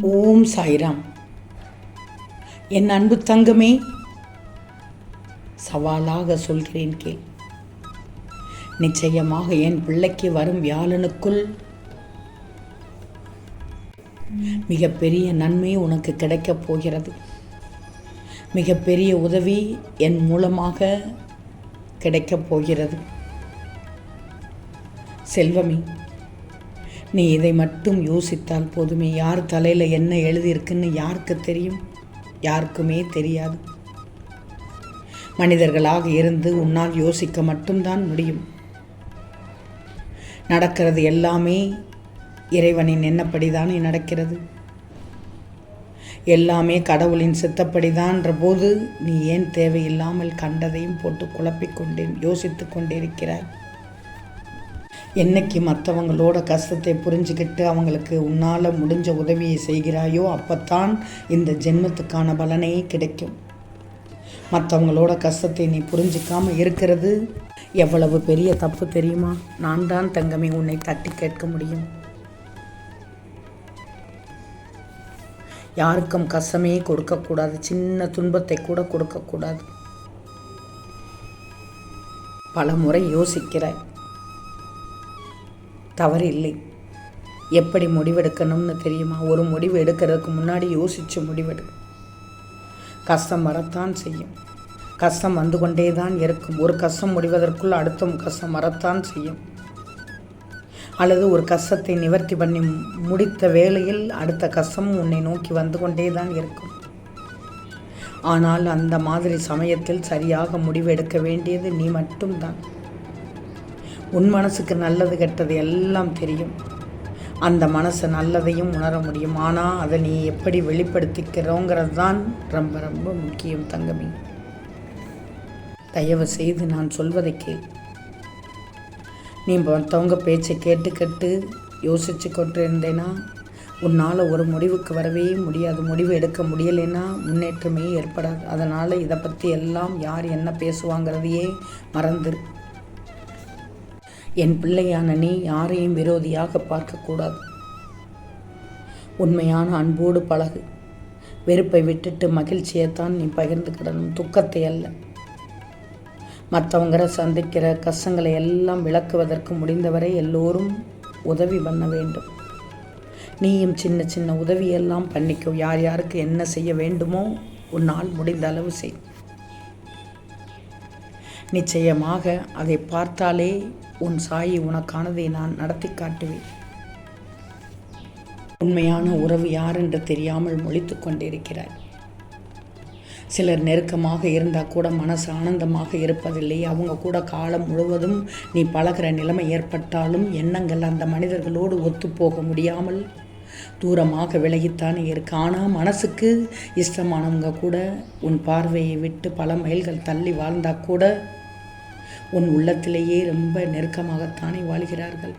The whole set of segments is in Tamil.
ஓம் சாய்ராம். என் அன்பு தங்கமே சவாலாக சொல்கிறேன் கேள். நிச்சயமாக என் பிள்ளைக்கு வரும் வியாழனுக்குள் மிகப்பெரிய நன்மை உனக்கு கிடைக்கப் போகிறது. மிகப்பெரிய உதவி என் மூலமாக கிடைக்கப் போகிறது. செல்வமே நீ இதை மட்டும் யோசித்தால் போதுமே. யார் தலையில் என்ன எழுதியிருக்குன்னு யாருக்கு தெரியும்? யாருக்குமே தெரியாது. மனிதர்களாக இருந்து உன்னால் யோசிக்க மட்டும்தான் முடியும். நடக்கிறது எல்லாமே இறைவனின் எண்ணப்படிதானே நடக்கிறது. எல்லாமே கடவுளின் சித்தப்படிதான்ற போது நீ ஏன் தேவையில்லாமல் கண்டதையும் போட்டு குழப்பிக்கொண்டேன் யோசித்து கொண்டிருக்கிறாய்? என்னைக்கு மற்றவங்களோட கஷ்டத்தை புரிஞ்சுக்கிட்டு அவங்களுக்கு உன்னால் முடிஞ்ச உதவியை செய்கிறாயோ அப்போத்தான் இந்த ஜென்மத்துக்கான பலனே கிடைக்கும். மற்றவங்களோட கஷ்டத்தை நீ புரிஞ்சிக்காமல் இருக்கிறது எவ்வளவு பெரிய தப்பு தெரியுமா? நான் தான் தங்கமே உன்னை தட்டி கேட்க முடியும். யாருக்கும் கஷ்டமே கொடுக்கக்கூடாது. சின்ன துன்பத்தை கூட கொடுக்கக்கூடாது. பல முறை யோசிக்கிறாய் தவறு இல்லை எப்படி முடிவெடுக்கணும்னு தெரியுமா? ஒரு முடிவு எடுக்கிறதுக்கு முன்னாடி யோசித்து முடிவெடு. கஷ்டம் வரத்தான் செய்யும். கஷ்டம் வந்து கொண்டே தான் இருக்கும். ஒரு கஷ்டம் முடிவதற்குள் அடுத்த கஷ்டம் வரத்தான் செய்யும். அல்லது ஒரு கஷ்டத்தை நிவர்த்தி பண்ணி முடித்த வேளையில் அடுத்த கஷ்டம் உன்னை நோக்கி வந்து கொண்டே தான் இருக்கும். ஆனால் அந்த மாதிரி சமயத்தில் சரியாக முடிவு எடுக்க வேண்டியது நீ மட்டும்தான். உன் மனசுக்கு நல்லது கெட்டது எல்லாம் தெரியும். அந்த மனசு நல்லதையும் உணர முடியும். ஆனால் அதை நீ எப்படி வெளிப்படுத்திக்கிறோங்கிறது தான் ரொம்ப ரொம்ப முக்கியம் தங்கமி. தயவு செய்து நான் சொல்வதை கேள். நீ மற்றவங்க பேச்சை கேட்டு கேட்டு யோசித்து கொண்டிருந்தேன்னா உன்னால் ஒரு முடிவுக்கு வரவே முடியாது. முடிவு எடுக்க முடியலைன்னா முன்னேற்றமே ஏற்படாது. அதனால் இதை பற்றி எல்லாம் யார் என்ன பேசுவாங்கிறதையே மறந்துரு. என் பிள்ளையான நீ யாரையும் விரோதியாக பார்க்கக்கூடாது. உண்மையான அன்போடு பழகு. வெறுப்பை விட்டுட்டு மகிழ்ச்சியைத்தான் நீ பகிர்ந்துக்கிடணும். துக்கத்தை அல்ல. மற்றவங்கிற சந்திக்கிற கஷ்டங்களை எல்லாம் விளக்குவதற்கு முடிந்தவரை எல்லோரும் உதவி பண்ண வேண்டும். நீயும் சின்ன சின்ன உதவியெல்லாம் பண்ணிக்கோ. யார் யாருக்கு என்ன செய்ய வேண்டுமோ உன்னால் முடிந்த அளவு செய். நிச்சயமாக அதை பார்த்தாலே உன் சாயி உனக்கானதை நான் நடத்தி காட்டுவேன். உண்மையான உறவு யார் என்று தெரியாமல் மொழித்து கொண்டிருக்கிறார் சிலர் நெருக்கமாக இருந்தால் கூட மனசு ஆனந்தமாக இருப்பதில்லை. அவங்க கூட காலம் முழுவதும் நீ பழகிற நிலைமை ஏற்பட்டாலும் எண்ணங்கள் அந்த மனிதர்களோடு ஒத்துப்போக முடியாமல் தூரமாக விலகித்தானே இருக்கு. ஆனால் மனசுக்கு இஷ்டமானவங்க கூட உன் பார்வையை விட்டு பல மைல்கள் தள்ளி வாழ்ந்தால் கூட உன் உள்ளத்திலேயே ரொம்ப நெருக்கமாகத்தானே வாழ்கிறார்கள்.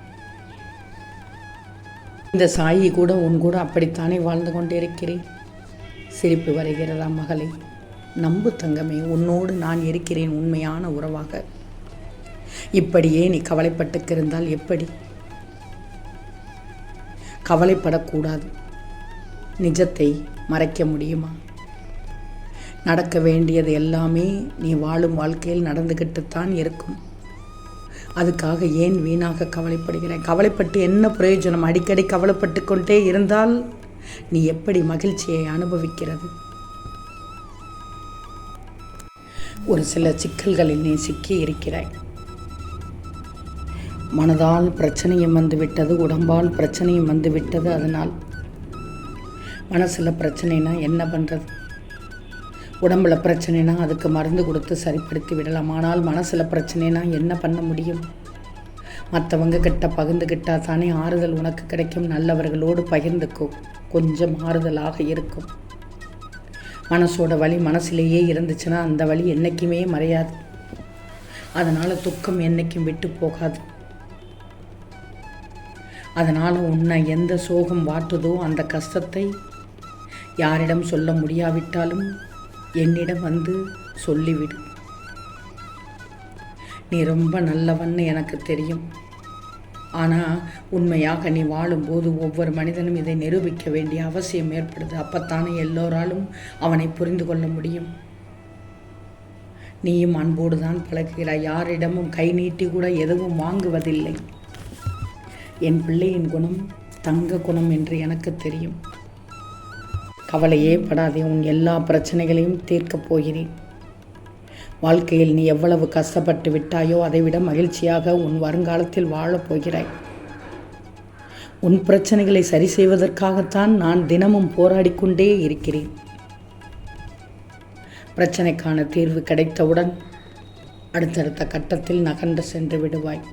இந்த சாயி கூட உன் கூட அப்படித்தானே வாழ்ந்து கொண்டிருக்கிறேன். சிரிப்பு வருகிறதா மகளே? நம்பு தங்கமே உன்னோடு நான் இருக்கிறேன் உண்மையான உறவாக. இப்படியே நீ கவலைப்பட்டுக்கிருந்தால் எப்படி? கவலைப்படக்கூடாது. நிஜத்தை மறைக்க முடியுமா? நடக்க வேண்டியது எல்லாமே நீ வாழும் வாழ்க்கையில் நடந்துக்கிட்டுத்தான் இருக்கும். அதுக்காக ஏன் வீணாக கவலைப்படுகிறாய் கவலைப்பட்டு என்ன பிரயோஜனம்? அடிக்கடி கவலைப்பட்டு கொண்டே இருந்தால் நீ எப்படி மகிழ்ச்சியை அனுபவிக்கிறது? ஒரு சில சிக்கல்களில் நீ சிக்கி இருக்கிறாய். மனதால் பிரச்சனையும் வந்துவிட்டது உடம்பால் பிரச்சனையும் வந்துவிட்டது அதனால். மனசில் பிரச்சனைனா என்ன பண்ணுறது உடம்புல பிரச்சனைனா அதுக்கு மருந்து கொடுத்து சரிப்படுத்தி விடலாம். ஆனால் மனசில் பிரச்சனைனா என்ன பண்ண முடியும்? மற்றவங்க கிட்ட பகிர்ந்துக்கிட்டா தானே ஆறுதல் உனக்கு கிடைக்கும். நல்லவர்களோடு பகிர்ந்துக்கோ. கொஞ்சம் ஆறுதலாக இருக்கும். மனசோட வழி மனசிலேயே இருந்துச்சுன்னா அந்த வழி என்றைக்குமே மறையாது. அதனால் துக்கம் என்றைக்கும் விட்டு போகாது. அதனால் உன்னை எந்த சோகம் வாட்டுதோ அந்த கஷ்டத்தை யாரிடம் சொல்ல முடியாவிட்டாலும் என்னிடம் வந்து சொல்லிவிடு. நீ ரொம்ப நல்லவன்னு எனக்கு தெரியும். ஆனால் உண்மையாக நீ வாழும்போது ஒவ்வொரு மனிதனும் இதை நிரூபிக்க வேண்டிய அவசியம் ஏற்படுது. அப்பத்தானே எல்லோராலும் அவனை புரிந்து கொள்ள முடியும். நீயும் அன்போடு தான் பழகுகிறாய். யாரிடமும் கை நீட்டி கூட எதுவும் வாங்குவதில்லை. என் பிள்ளையின் குணம் தங்க குணம் என்று எனக்கு தெரியும். கவலையே படாதே உன் எல்லா பிரச்சனைகளையும் தீர்க்கப் போகிறேன். வாழ்க்கையில் நீ எவ்வளவு கஷ்டப்பட்டு விட்டாயோ அதைவிட மகிழ்ச்சியாக உன் வருங்காலத்தில் வாழப் போகிறாய். உன் பிரச்சனைகளை சரி செய்வதற்காகத்தான் நான் தினமும் போராடிக்கொண்டே இருக்கிறேன். பிரச்சனைக்கான தீர்வு கிடைத்தவுடன் அடுத்தடுத்த கட்டத்தில் நகர்ந்து சென்று விடுவாய்.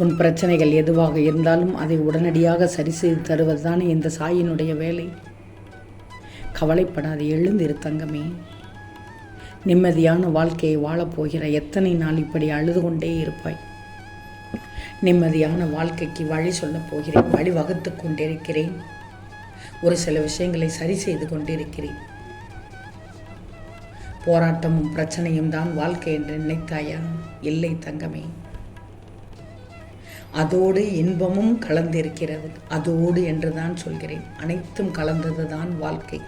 உன் பிரச்சனைகள் எதுவாக இருந்தாலும் அதை உடனடியாக சரி செய்து தருவதுதான் இந்த சாயினுடைய வேலை? கவலைப்படாது எழுந்திரு தங்கமே. நிம்மதியான வாழ்க்கையை வாழப்போகிற எத்தனை நாள் இப்படி அழுது கொண்டே இருப்பாய்? நிம்மதியான வாழ்க்கைக்கு வழி சொல்லப் போகிறேன் வழிவகுத்து கொண்டிருக்கிறேன். ஒரு சில விஷயங்களை சரி செய்து கொண்டிருக்கிறேன். போராட்டமும் பிரச்சனையும் தான் வாழ்க்கை என்று நினைத்தாயா? இல்லை தங்கமே. அதோடு இன்பமும் கலந்திருக்கிறது. அதோடு என்று தான் சொல்கிறேன். அனைத்தும் கலந்தது தான் வாழ்க்கை.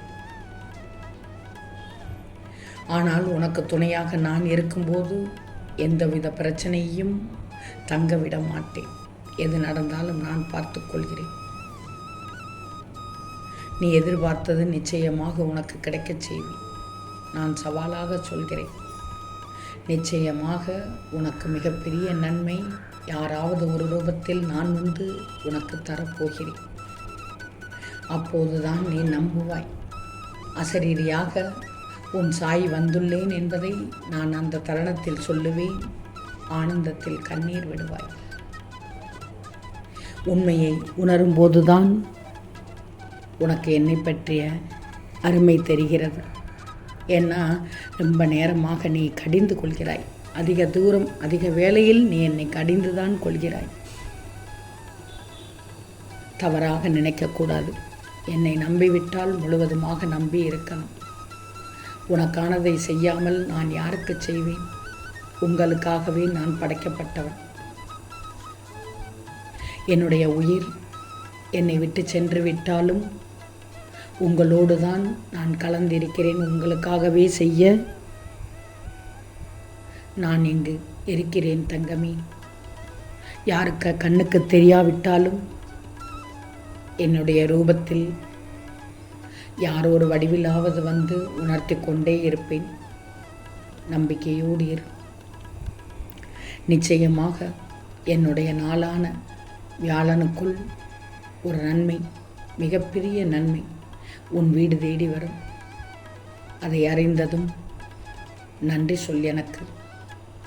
ஆனால் உனக்கு துணையாக நான் இருக்கும்போது எந்தவித பிரச்சனையும் தங்க விட மாட்டேன். எது நடந்தாலும் நான் பார்த்துக்கொள்கிறேன் நீ எதிர்பார்த்தது நிச்சயமாக உனக்கு கிடைக்கச் செய்வேன் நான் சவாலாக சொல்கிறேன். நிச்சயமாக உனக்கு மிகப்பெரிய நன்மை யாராவது ஒரு ரூபத்தில் நான் வந்து உனக்கு தரப்போகிறேன். அப்போதுதான் நீ நம்புவாய். அசரீரியாக உன் சாய் வந்துள்ளேன் என்பதை நான் அந்த தருணத்தில் சொல்லுவேன். ஆனந்தத்தில் கண்ணீர் விடுவாய். உண்மையை உணரும்போதுதான் உனக்கு என்னை பற்றிய அருமை தெரிகிறது. ஏன்னா ரொம்ப நேரமாக நீ கடிந்து கொள்கிறாய். அதிக தூரம் அதிக வேலையில் நீ என்னை கடிந்து தான் கொள்கிறாய். தவறாக நினைக்கக்கூடாது. என்னை நம்பிவிட்டால் முழுவதுமாக நம்பி இருக்கலாம். உனக்கானதை செய்யாமல் நான் யாருக்கு செய்வேன்? உங்களுக்காகவே நான் படைக்கப்பட்டவன். என்னுடைய உயிர் என்னை விட்டு சென்று விட்டாலும் உங்களோடு தான் நான் கலந்திருக்கிறேன். உங்களுக்காகவே செய்ய நான் இங்கு இருக்கிறேன் தங்கமே. யாருக்கு கண்ணுக்கு தெரியாவிட்டாலும் என்னுடைய ரூபத்தில் யாரோ ஒரு வடிவிலாவது வந்து உணர்த்தி கொண்டே இருப்பேன். நம்பிக்கையோடு இரு. நிச்சயமாக என்னுடைய நாளான வியாழனுக்குள் ஒரு நன்மை மிகப்பெரிய நன்மை உன் வீடு தேடி வரும். அதை அறிந்ததும் நன்றி சொல் எனக்கு.